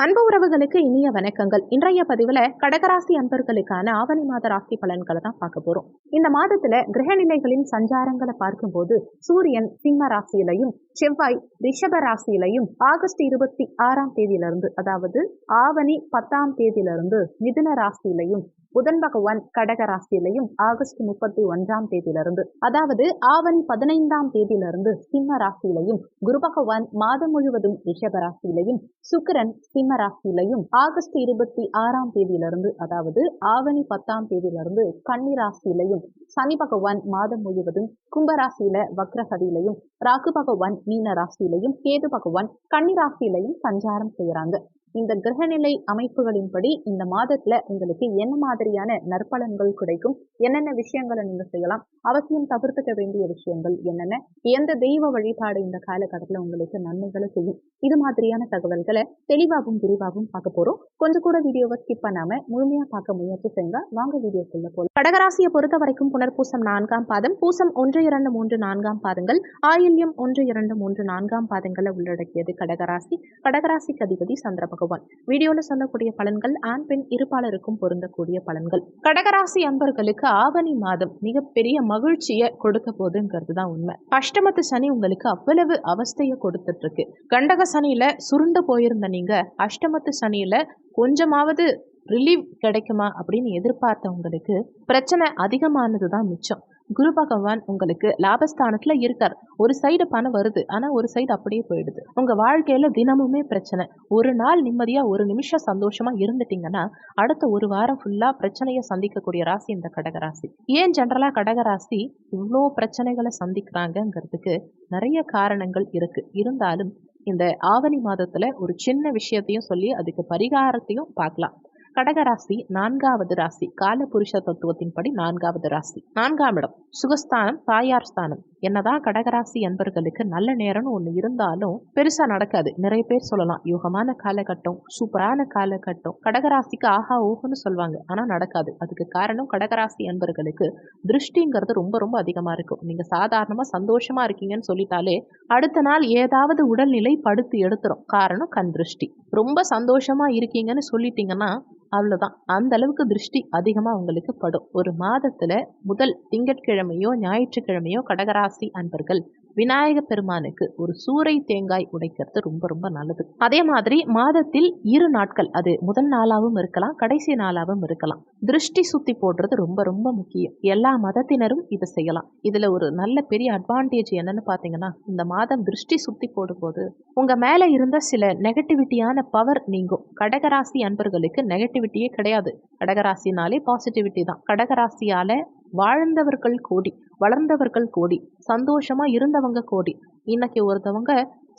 அன்பு உறவுகளுக்கு இனிய வணக்கங்கள். இன்றைய பதிவுல கடகராசி அன்பர்களுக்கான ஆவணி மாத ராசி பலன்களை தான் பார்க்க போறோம். இந்த மாதத்துல கிரகநிலைகளின் சஞ்சாரங்களை பார்க்கும்போது சூரியன் சிம்ம ராசியிலையும் செவ்வாய் ரிஷப ராசியிலையும் ஆகஸ்ட் இருபத்தி ஆறாம் தேதியிலிருந்து அதாவது ஆவணி பத்தாம் தேதியிலிருந்து மிதுன ராசியிலையும் புதன் பகவான் கடக ராசியிலையும் ஆகஸ்ட் முப்பத்தி ஒன்றாம் தேதியிலிருந்து அதாவது ஆவணி பதினைந்தாம் தேதியிலிருந்து சிம்ம ராசியிலையும் குரு பகவான் மாதம் முழுவதும் ரிஷப ராசியிலையும் சுக்கரன் சிம்ம ராசியிலையும் ஆகஸ்ட் இருபத்தி ஆறாம் தேதியிலிருந்து அதாவது ஆவணி பத்தாம் தேதியிலிருந்து கன்னி ராசியிலையும் சனி பகவான் மாதம் முழுவதும் கும்பராசியில வக்ரகதியிலையும் ராகு பகவான் மீன ராசியிலையும் கேது பகவான் கன்னி ராசியிலையும் சஞ்சாரம் செய்யறாங்க. இந்த கிரகநிலை அமைப்புகளின்படி இந்த மாதத்துல உங்களுக்கு என்ன மாதிரியான நற்பலன்கள் கிடைக்கும்? என்னென்ன விஷயங்களை நீங்க செய்யலாம்? அவசியம் தவிர்த்துக்க வேண்டிய விஷயங்கள் என்னென்ன? எந்த தெய்வ வழிபாடு இந்த காலகட்டத்துல உங்களுக்கு நன்மைகளை செய்யும்? இது மாதிரியான தகவல்களை தெளிவாகவும் விரிவாகவும் பார்க்க போறோம். கொஞ்சம் கூட வீடியோவை ஸ்கிப் பண்ணாம முழுமையா பார்க்க முயற்சி செய்யுங்க. வாங்க வீடியோக்குள்ள போல கடகராசியை பொறுத்த வரைக்கும் புனர்பூசம் நான்காம் பாதம் பூசம் ஒன்று இரண்டு மூன்று நான்காம் பாதங்கள் ஆயில்யம் ஒன்று இரண்டு மூன்று நான்காம் பாதங்களை உள்ளடக்கியது கடகராசி. கடகராசிக்கு அதிபதி சந்திர பகவான் வீடியோல சொல்லக்கூடிய பலன்கள் ஆண் பெண் இருப்பாளருக்கும் பொருந்தக்கூடிய பலன்கள். கடகராசி அன்பர்களுக்கு ஆவணி மாதம் மிகப்பெரிய மகிழ்ச்சியை கொடுக்க போதுங்கிறது தான் உண்மை. அஷ்டமத்து சனி உங்களுக்கு அவ்வளவு அவஸ்தையை கொடுத்துட்டு இருக்கு கண்டக சனியில சுருண்டு போயிருந்த நீங்க அஷ்டமத்து சனியில கொஞ்சமாவது ரிலீவ் கிடைக்குமா அப்படின்னு எதிர்பார்த்தவங்களுக்கு பிரச்சனை அதிகமானது தான் மிச்சம். குரு பகவான் உங்களுக்கு லாபஸ்தானத்துல இருக்கார். ஒரு சைடு பணம் வருது. ஆனா ஒரு சைடு அப்படியே போயிடுது. உங்க வாழ்க்கையில தினமுமே பிரச்சனை. ஒரு நாள் நிம்மதியா ஒரு நிமிஷம் சந்தோஷமா இருந்துட்டீங்கன்னா அடுத்த ஒரு வாரம் ஃபுல்லா பிரச்சனையை சந்திக்கக்கூடிய ராசி இந்த கடகராசி ஏன் ஜென்ரலா கடகராசி இவ்வளோ பிரச்சனைகளை சந்திக்கிறாங்கங்கிறதுக்கு நிறைய காரணங்கள் இருக்கு. இருந்தாலும் இந்த ஆவணி மாதத்துல ஒரு சின்ன விஷயத்தையும் சொல்லி அதுக்கு பரிகாரத்தையும் பார்க்கலாம். கடகராசி நான்காவது ராசி. கால புருஷ தத்துவத்தின்படி நான்காவது ராசி. நான்காம் இடம் சுகஸ்தானம் தாயார் ஸ்தானம். என்னதான் கடகராசி என்பர்களுக்கு நல்ல நேரம்னு ஒன்று இருந்தாலும் பெருசா நடக்காது. நிறைய பேர் சொல்லலாம் யோகமான காலகட்டம் சூப்பரான காலகட்டம் கடகராசிக்கு ஆஹா ஓஹோன்னு சொல்லுவாங்க. ஆனா நடக்காது. அதுக்கு காரணம் கடகராசி என்பர்களுக்கு திருஷ்டிங்கிறது ரொம்ப ரொம்ப அதிகமா இருக்கும். நீங்க சாதாரணமா சந்தோஷமா இருக்கீங்கன்னு சொல்லிட்டாலே அடுத்த நாள் ஏதாவது உடல்நிலை படுத்து எடுத்துரும். காரணம் கண் திருஷ்டி. ரொம்ப சந்தோஷமா இருக்கீங்கன்னு சொல்லிட்டீங்கன்னா அவ்வளோதான் அந்த அளவுக்கு திருஷ்டி அதிகமாக உங்களுக்கு படும். ஒரு மாதத்தில் முதல் திங்கட்கிழமையோ ஞாயிற்றுக்கிழமையோ கடகராசி அன்பர்கள் விநாயக பெருமானுக்கு ஒரு சூறை தேங்காய் உடைக்கிறது ரொம்ப ரொம்ப நல்லது. அதே மாதிரி மாதத்தில் இரு நாட்கள் அது முதல் நாளாகவும் இருக்கலாம் கடைசி நாளாகவும் இருக்கலாம். திருஷ்டி சுத்தி போடுறது ரொம்ப ரொம்ப முக்கியம். எல்லா மதத்தினரும் இதை செய்யலாம். இதுல ஒரு நல்ல பெரிய அட்வான்டேஜ் என்னன்னு பாத்தீங்கன்னா இந்த மாதம் திருஷ்டி சுத்தி போடும்போது உங்க மேல இருந்த சில நெகட்டிவிட்டியான பவர் நீங்கும். கடகராசி அன்பர்களுக்கு நெகட்டிவிட்டியே கிடையாது. கடகராசினாலே பாசிட்டிவிட்டி தான். கடகராசியால வாழ்ந்தவர்கள் கோடி. வளர்ந்தவர்கள் கோடி சந்தோஷமா இருந்தவங்க கோடி. இன்னைக்கு ஒருத்தவங்க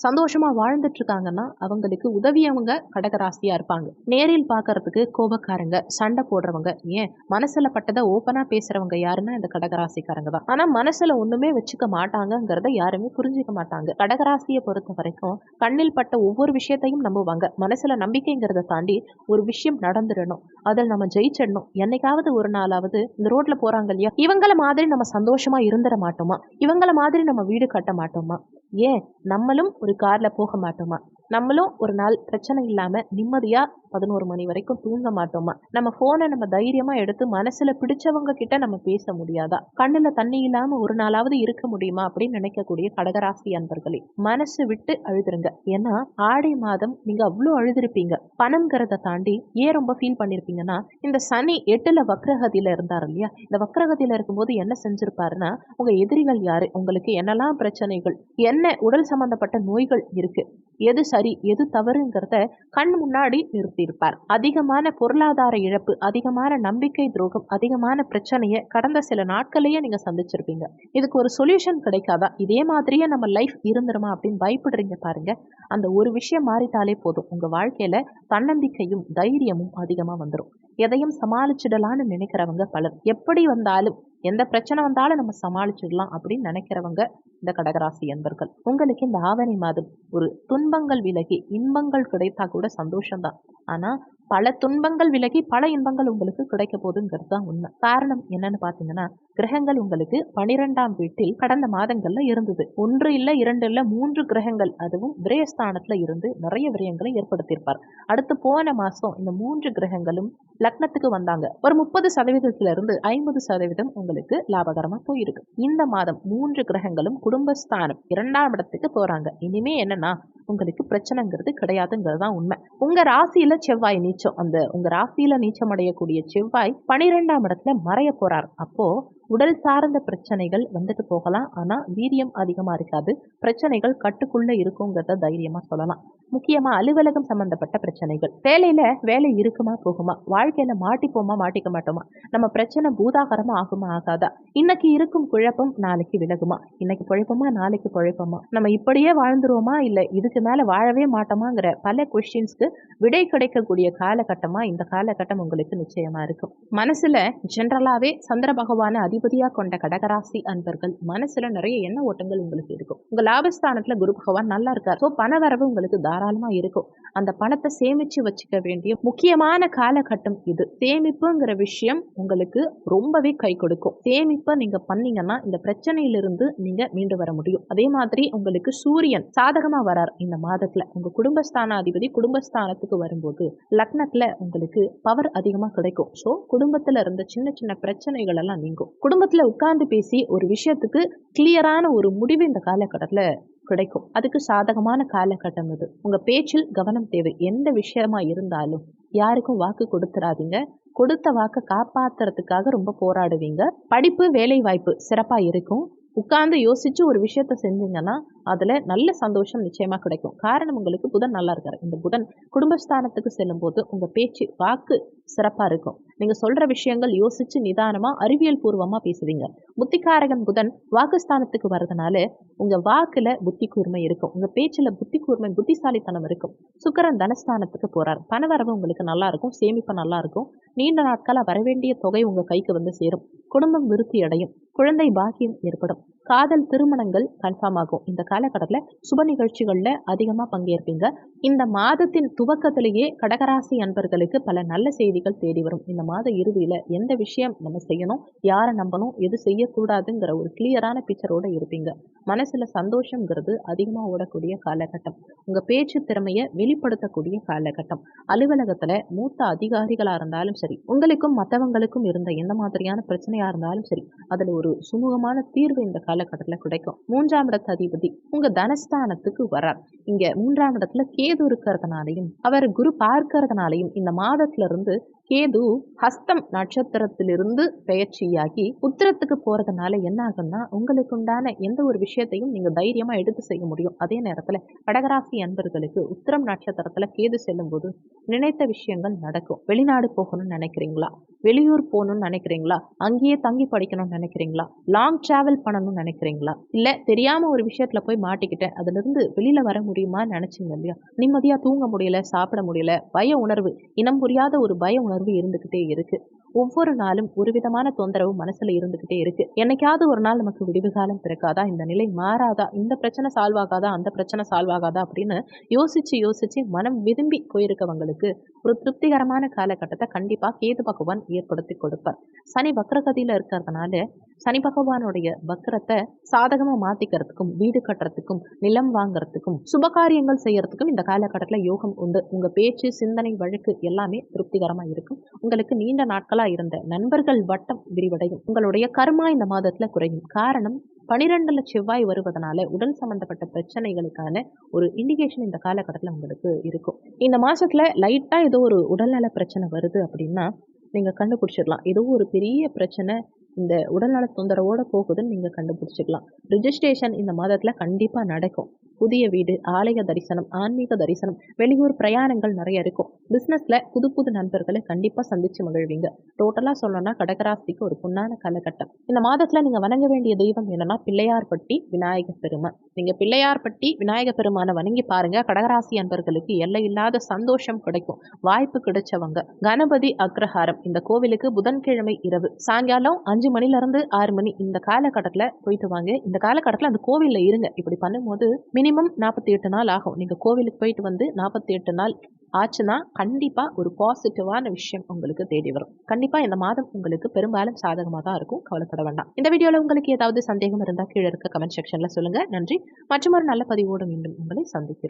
சந்தோஷமா வாழ்ந்துட்டு இருக்காங்கன்னா அவங்களுக்கு உதவியவங்க கடகராசியா இருப்பாங்க. நேரில் பார்க்கறதுக்கு கோபக்காரங்க சண்டை போடுறவங்க ஏன்? மனசுல பட்டதை ஓப்பனா பேசுறவங்க யாருன்னா இந்த கடகராசிக்காரங்க தான். ஆனா மனசுல ஒண்ணுமே வச்சுக்க மாட்டாங்கங்கிறத யாருமே புரிஞ்சுக்க மாட்டாங்க. கடகராசியை பொறுத்த வரைக்கும் கண்ணில் பட்ட ஒவ்வொரு விஷயத்தையும் நம்புவாங்க. மனசுல நம்பிக்கைங்கிறத தாண்டி ஒரு விஷயம் நடந்துடணும். அதில் நம்ம ஜெயிச்சிடணும். என்னைக்காவது ஒரு நாளாவது இந்த ரோட்ல போறாங்க இல்லையா? இவங்கள மாதிரி நம்ம சந்தோஷம் இருந்துட மாட்டோமா? இவங்கள மாதிரி நம்ம வீடு கட்ட மாட்டோமா? ஏன் நம்மளும் ஒரு கார்ல போக மாட்டோமா? நம்மளும் ஒரு நாள் பிரச்சனை இல்லாம நிம்மதியா பதினோரு மணி வரைக்கும் தூங்க மாட்டோமா? நம்ம போனை நம்ம தைரியமா எடுத்து மனசுல பிடிச்சவங்க கிட்ட நம்ம பேச முடியாதா? கண்ணுல தண்ணி இல்லாம ஒரு நாளாவது இருக்க முடியுமா? அப்படின்னு நினைக்கக்கூடிய கடகராசி அன்பர்களே மனசு விட்டு அழுதுருங்க. ஏன்னா ஆடி மாதம் நீங்க அவ்வளோ அழுதுருப்பீங்க. பணம்ங்கிறத தாண்டி ஏன் ரொம்ப ஃபீல் பண்ணிருப்பீங்கன்னா இந்த சனி எட்டுல வக்ரகதியில இருந்தார் இல்லையா? இந்த வக்ரகதியில இருக்கும்போது என்ன செஞ்சிருப்பாருன்னா உங்க எதிரிகள் யாரு? உங்களுக்கு என்னெல்லாம் பிரச்சனைகள்? என்ன உடல் சம்பந்தப்பட்ட நோய்கள் இருக்கு? எது சரி எது தவறுங்கிறத கண் முன்னாடி நிறுத்தியிருப்பார். அதிகமான பொருளாதார இழப்பு அதிகமான நம்பிக்கை துரோகம் அதிகமான பிரச்சனையை கடந்த சில நாட்களையே நீங்க சந்திச்சிருப்பீங்க. இதுக்கு ஒரு சொல்யூஷன் கிடைக்காதா? இதே மாதிரியே நம்ம லைஃப் இருந்துருமா அப்படின்னு பயப்படுறீங்க பாருங்க. அந்த ஒரு விஷயம் மாறிட்டாலே போதும். உங்க வாழ்க்கையில தன்னம்பிக்கையும் தைரியமும் அதிகமா வந்துடும் எதையும் சமாளிச்சிடலான்னு நினைக்கிறவங்க பலர். எப்படி வந்தாலும் எந்த பிரச்சனை வந்தாலும் நம்ம சமாளிச்சிடலாம் அப்படின்னு நினைக்கிறவங்க இந்த கடகராசி என்பர்கள் உங்களுக்கு இந்த ஆவணி மாதம் ஒரு துன்பங்கள் விலகி இன்பங்கள் கிடைத்தா கூட சந்தோஷம்தான். ஆனா பல துன்பங்கள் விலகி பல இன்பங்கள் உங்களுக்கு கிடைக்க போகுதுங்கிறது தான் உண்மை. காரணம் என்னன்னு பார்த்தீங்கன்னா கிரகங்கள் உங்களுக்கு பனிரெண்டாம் வீட்டில் கடந்த மாதங்கள்ல இருந்தது. ஒன்று இல்ல இரண்டு இல்ல மூன்று கிரகங்கள் அதுவும் விரயஸ்தானத்துல இருந்து நிறைய விரயங்களை ஏற்படுத்தியிருப்பார். அடுத்து போன மாசம் இந்த மூன்று கிரகங்களும் லக்னத்துக்கு வந்தாங்க. ஒரு முப்பது சதவீதத்துல இருந்து ஐம்பது சதவீதம் உங்களுக்கு லாபகரமா போயிருக்கு. இந்த மாதம் மூன்று கிரகங்களும் குடும்பஸ்தானம் இரண்டாம் இடத்துக்கு போறாங்க. இனிமே என்னன்னா உங்களுக்கு பிரச்சனைங்கிறது கிடையாதுங்கிறது தான் உண்மை. உங்க ராசியில செவ்வாய் நீச்சம் அந்த உங்க ராசியில நீச்சம் அடையக்கூடிய செவ்வாய் பனிரெண்டாம் இடத்துல மறைய போறார். அப்போ உடல் சார்ந்த பிரச்சனைகள் வந்துட்டு போகலாம். ஆனா வீரியம் அதிகமா இருக்காது. பிரச்சனைகள் கட்டுக்குள்ள இருக்குங்கிறத தைரியமா சொல்லலாம். முக்கியமா அலுவலகம் சம்மந்தப்பட்ட பிரச்சனைகள். வேலையில் வேலை இருக்குமா போகுமா? வாழ்க்கையில மாட்டிப்போமா மாட்டிக்க மாட்டோமா? நம்ம பிரச்சனை பூதாகரமா ஆகுமா ஆகாதா? இன்னைக்கு இருக்கும் குழப்பம் நாளைக்கு விலகுமா? இன்னைக்கு குழப்பமா நாளைக்கு குழப்பமா நம்ம இப்படியே வாழ்ந்துருவோமா? இல்ல இதுக்கு மேல வாழவே மாட்டோமாங்கிற பல கொஷின்ஸ்க்கு விடை கிடைக்கக்கூடிய காலகட்டமா இந்த காலகட்டம் உங்களுக்கு நிச்சயமா இருக்கும். மனசுல ஜென்ரலாவே சந்திர பகவான அதிபதியா கொண்ட கடகராசி அன்பர்கள் மனசுல நிறைய எண்ண ஓட்டங்கள் உங்களுக்கு இருக்கும். உங்க லாபஸ்தானத்துல குரு பகவான் நல்லா இருக்கார். ஸோ பணவரவு உங்களுக்கு தாராளமா இருக்கும். அந்த பணத்தை சேமிச்சு வச்சுக்க வேண்டிய முக்கியமான காலகட்டம் இது. சேமிப்புங்கிற விஷயம் உங்களுக்கு ரொம்பவே கை கொடுக்கும். சேமிப்பை நீங்க பண்ணீங்கன்னா இந்த பிரச்சனையிலிருந்து நீங்க மீண்டு வர முடியும். அதே மாதிரி உங்களுக்கு சூரியன் சாதகமா வரார் இந்த மாதத்துல. உங்க குடும்பஸ்தானாதிபதி குடும்பஸ்தானத்துக்கு வரும்போது லக்னத்துல உங்களுக்கு பவர் அதிகமா கிடைக்கும். ஸோ குடும்பத்துல இருந்த சின்ன சின்ன பிரச்சனைகள் எல்லாம் நீங்கும். குடும்பத்தில் உட்கார்ந்து பேசி ஒரு விஷயத்துக்கு கிளியரான ஒரு முடிவு இந்த காலகட்டத்தில் கிடைக்கும். அதுக்கு சாதகமான காலகட்டம் இது. உங்கள் பேச்சில் கவனம் தேவை. எந்த விஷயமா இருந்தாலும் யாருக்கும் வாக்கு கொடுத்துறாதீங்க. கொடுத்த வாக்கை காப்பாத்துறதுக்காக ரொம்ப போராடுவீங்க. படிப்பு வேலை வாய்ப்பு சிறப்பாக இருக்கும். உட்கார்ந்து யோசிச்சு ஒரு விஷயத்த செஞ்சீங்கன்னா அதில் நல்ல சந்தோஷம் நிச்சயமாக கிடைக்கும். காரணம் உங்களுக்கு புதன் நல்லா இருக்காரு. இந்த புதன் குடும்பஸ்தானத்துக்கு செல்லும் போது உங்கள் பேச்சு வாக்கு சிறப்பாக இருக்கும். நீங்கள் சொல்கிற விஷயங்கள் யோசித்து நிதானமாக அறிவியல் பூர்வமாக பேசுவீங்க. புத்திகாரகன் புதன் வாக்குஸ்தானத்துக்கு வர்றதுனால உங்கள் வாக்கில் புத்தி கூர்மை இருக்கும். உங்கள் பேச்சில் புத்தி கூர்மை புத்திசாலித்தனம் இருக்கும். சுக்கரன் தனஸ்தானத்துக்கு போகிறார் பணவரவு உங்களுக்கு நல்லா இருக்கும். சேமிப்பு நல்லா இருக்கும். நீண்ட நாட்களாக வரவேண்டிய தொகை உங்கள் கைக்கு வந்து சேரும். குடும்பம் விருத்தி அடையும். குழந்தை பாக்கியம் ஏற்படும். காதல் திருமணங்கள் கன்ஃபார்ம் ஆகும். இந்த காலகட்டத்தில் சுப நிகழ்ச்சிகளில் அதிகமாக பங்கேற்பீங்க. இந்த மாதத்தின் துவக்கத்திலேயே கடகராசி அன்பர்களுக்கு பல நல்ல செய்திகள் தேடி வரும். இந்த மாத இறுதியில் எந்த விஷயம் நம்ம செய்யணும் யாரை நம்பணும் எது செய்யக்கூடாதுங்கிற ஒரு கிளியரான பிக்சரோடு இருப்பீங்க. மனசில் சந்தோஷங்கிறது அதிகமாக ஓடக்கூடிய காலகட்டம். உங்கள் பேச்சு திறமையை வெளிப்படுத்தக்கூடிய காலகட்டம். அலுவலகத்தில் மூத்த அதிகாரிகளாக இருந்தாலும் சரி உங்களுக்கும் மற்றவங்களுக்கும் இருந்த எந்த மாதிரியான பிரச்சனையாக இருந்தாலும் சரி அதில் ஒரு சுமூகமான தீர்வு இந்த காலகட்டத்தில் கிடைக்கும். மூன்றாம் இடத்து அதிபதி உங்க தனஸ்தானத்துக்கு வர்றார். இங்க மூன்றாம் இடத்துல கேது இருக்கிறதுனாலையும் அவர் குரு பார்க்கறதுனாலையும் இந்த மாதத்துல இருந்து கேது ஹஸ்தம் நட்சத்திரத்திலிருந்து பெயர்ச்சியாகி உத்திரத்துக்கு போறதுனால என்ன ஆகும்னா உங்களுக்கு உண்டான எந்த ஒரு விஷயத்தையும் நீங்க தைரியமா எடுத்து செய்ய முடியும். அதே நேரத்துல கடகராசி அன்பர்களுக்கு உத்திரம் நட்சத்திரத்துல கேது செல்லும் போது நினைத்த விஷயங்கள் நடக்கும். வெளிநாடு போகணும்னு நினைக்கிறீங்களா? வெளியூர் போகணும்னு நினைக்கிறீங்களா? அங்கேயே தங்கி படிக்கணும்னு நினைக்கிறீங்களா? லாங் டிராவல் பண்ணணும்னு நினைக்கிறீங்களா? இல்ல தெரியாம ஒரு விஷயத்துல போய் மாட்டிக்கிட்டேன். அதுல இருந்து வெளியில வர முடியுமான்னு நினைச்சீங்க இல்லையா? நிம்மதியா தூங்க முடியல சாப்பிட முடியல பய உணர்வு இனம் புரியாத ஒரு பய உணர்வு இருந்துகிட்டே இருக்கு. ஒவ்வொரு நாளும் ஒரு விதமான தொந்தரவு மனசுல இருந்துகிட்டே இருக்கு. என்னைக்காவது ஒரு நாள் நமக்கு விடிவு காலம் பிறக்காதா? இந்த நிலை மாறாதா? இந்த பிரச்சனை சால்வ் ஆகாதா? அந்த பிரச்சனை சால்வ் ஆகாதா? அப்படின்னு யோசிச்சு யோசிச்சு மனம் விரும்பி போயிருக்கவங்களுக்கு ஒரு திருப்திகரமான காலகட்டத்தை கண்டிப்பா கேது பகவான் ஏற்படுத்தி கொடுப்பார். சனி வக்ரகதியில இருக்கிறதுனால சனி பகவானுடைய வக்கரத்தை சாதகமா மாத்திக்கிறதுக்கும் வீடு கட்டுறதுக்கும் நிலம் வாங்குறதுக்கும் சுபகாரியங்கள் செய்யறதுக்கும் இந்த காலகட்டத்தில் யோகம் உண்டு. உங்க பேச்சு சிந்தனை வழக்கு எல்லாமே திருப்திகரமா இருக்கும். உங்களுக்கு நீண்ட நாட்களா இருந்த நண்பர்கள் வட்டம் விரிவடையும். உங்களுடைய கர்மா இந்த மாதத்துல குறையும். காரணம் பனிரெண்டுல செவ்வாய் வருவதனால உடல் சம்பந்தப்பட்ட பிரச்சனைகளுக்கான ஒரு இண்டிகேஷன் இந்த காலகட்டத்தில் உங்களுக்கு இருக்கும். இந்த மாசத்துல லைட்டா ஏதோ ஒரு உடல்நல பிரச்சனை வருது அப்படின்னா நீங்க கண்டுபிடிச்சிடலாம். ஏதோ ஒரு பெரிய பிரச்சனை இந்த உடல்நல தொந்தரவோட போகுதுன்னு நீங்க கண்டுபிடிச்சிக்கலாம். ரிஜிஸ்ட்ரேஷன் இந்த மாதத்துல கண்டிப்பா நடக்கும். புதிய வீடு ஆலய தரிசனம் ஆன்மீக தரிசனம் வெளியூர் பிரயாணங்கள் நிறைய இருக்கும். பிஸ்னஸில் புது புது நண்பர்களை கண்டிப்பாக சந்திச்சு மகிழ்வீங்க. டோட்டலாக சொல்லணும்னா கடகராசிக்கு ஒரு பொன்னான காலகட்டம். இந்த மாதத்தில் நீங்கள் வணங்க வேண்டிய தெய்வம் என்னன்னா பிள்ளையார்பட்டி விநாயகர் பெருமான். நீங்கள் பிள்ளையார்பட்டி விநாயகர் பெருமானை வணங்கி பாருங்க. கடகராசி அன்பர்களுக்கு எல்லை இல்லாத சந்தோஷம் கிடைக்கும். வாய்ப்பு கிடைச்சவங்க. கணபதி அக்ரஹாரம். இந்த கோவிலுக்கு புதன்கிழமை இரவு. சாயங்காலம் அஞ்சு மணிலேருந்து ஆறு மணி. இந்த காலகட்டத்தில் போயிட்டு வாங்க. இந்த காலகட்டத்தில் அந்த கோவிலில் இருங்க. இப்படி பண்ணும்போது மினிமம் நாற்பத்தி எட்டு நாள் ஆகும். நீங்கள் கோவிலுக்கு போயிட்டு வந்து நாற்பத்தி எட்டு நாள் ஆச்சுன்னா கண்டிப்பாக ஒரு பாசிட்டிவான விஷயம் உங்களுக்கு தேடி வரும். கண்டிப்பாக இந்த மாதம் உங்களுக்கு பெரும்பாலும் சாதகமாக தான் இருக்கும். கவலைப்பட வேண்டாம். இந்த வீடியோவில் உங்களுக்கு ஏதாவது சந்தேகம் இருந்தால் கீழே இருக்க கமெண்ட் செக்ஷனில் சொல்லுங்கள் நன்றி. மற்றும் ஒரு நல்ல பதிவோடு மீண்டும் உங்களை சந்திக்கிறோம்.